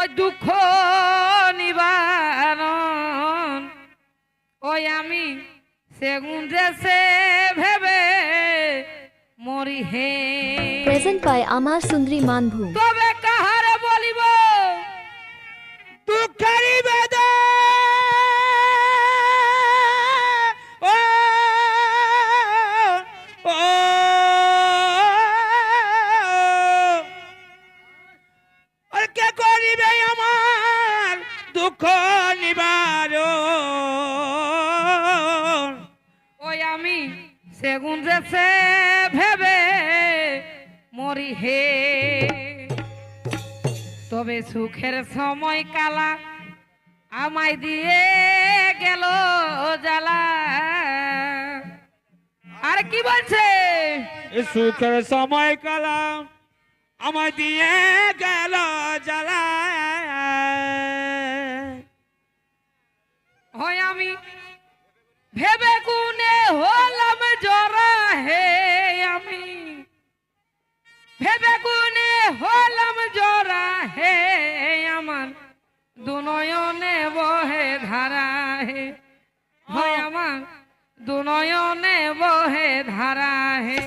ওই দুঃখ নিবারণ ওই আমি সেগুন দেশে ভেবে মরি হে Present by Amar Sundri Manbhu. দুঃখ নিবার ওই আমি সেগুন দেশে ভেবে মরি হে। তবে সুখের সময় কালা আমায় দিয়ে গেল জ্বালা। আর কি বলছে? সুখের সময় কালাম আমায় দিয়ে গেল জ্বালা। আমি ভেবে গুনে হলাম জরা হে আমি। ভেবে গুনে হলাম জরা হে আমার। দুনয়নে বহে ধারা হে। হয় আমার দুনয়নে বহে ধারা হে।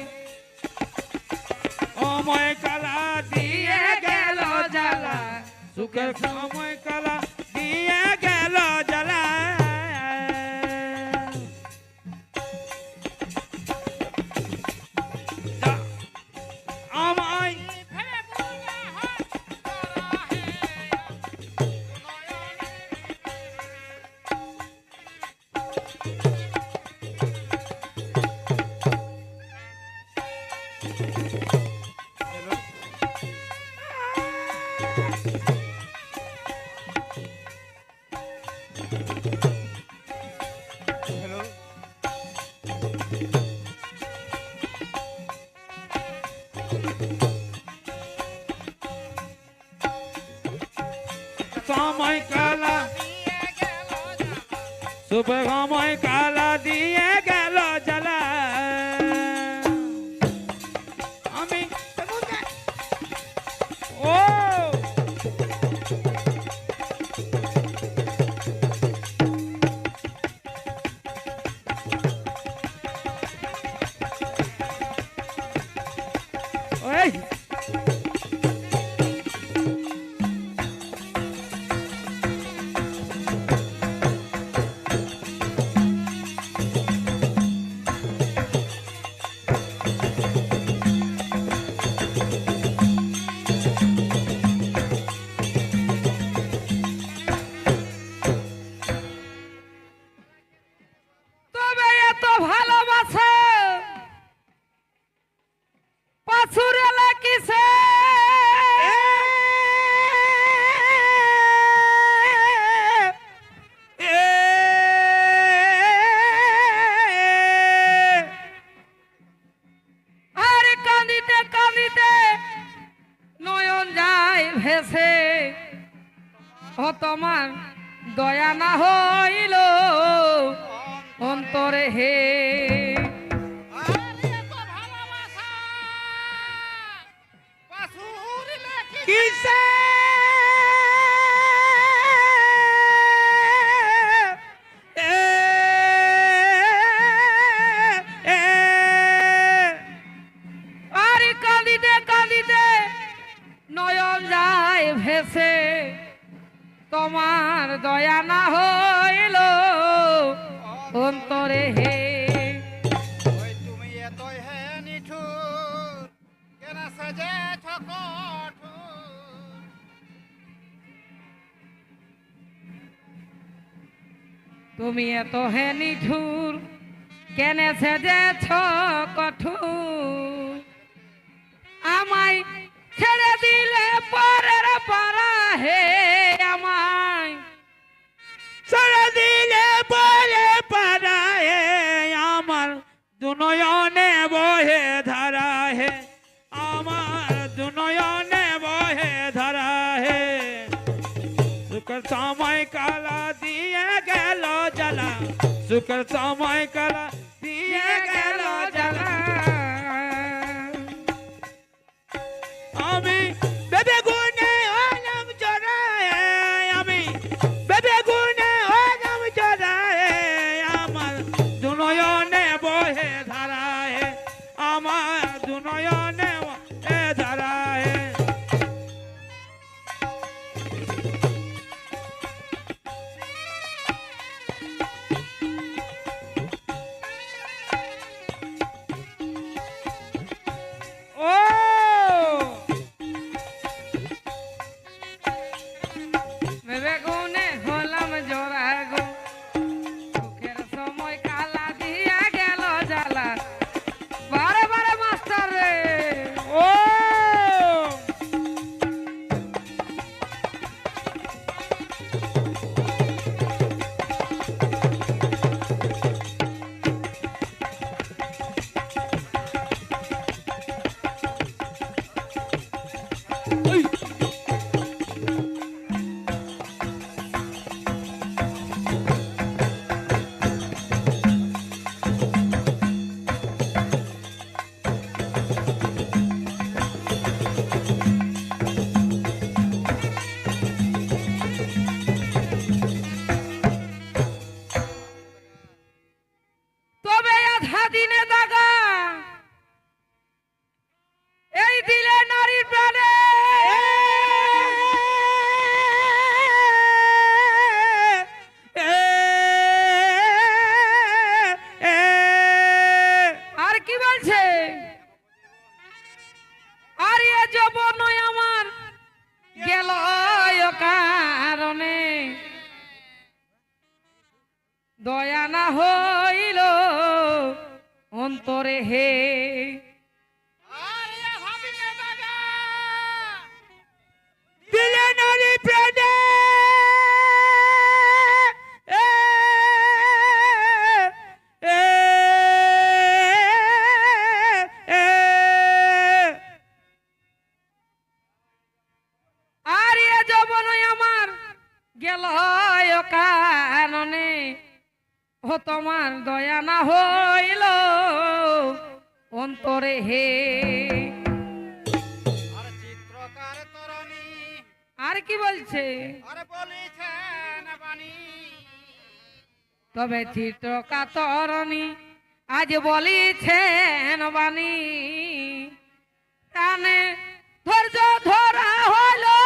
সময় কালা দিয়ে গেল জ্বালা। সুখের সময় কালা দিয়ে গেল সময় কালা। শুভ সময় কালা দিয়ে গেল জ্বালা। যায় ভেসে ও তোমার দয়া না হইল অন্তরে হে। কিসে? তোমার দয়া না হইল অন্তরে হে। তুমি এতই হে নিঠুর কেন সাজেছ কঠোর? তুমি এত হে নিঠুর কেনে সেজেছ কঠোর? আমায় ছেড়ে দিলে পরের পারা হে সুখের সময় কালা দিয়ে গেল জ্বালা সুখের সময় কালা দিয়ে গেল জ্বালা แรกก็ আধা দিনে দাগ গেল কারণে ও তোমার দয়া না হইল অন্তরে হে। আর কি বলছে? তবে চিত্র কাতরণী আজ বলিছেন বাণী। প্রাণে ধৈর্য ধরা হলো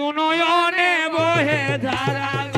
দুনয়নে বহে ধারা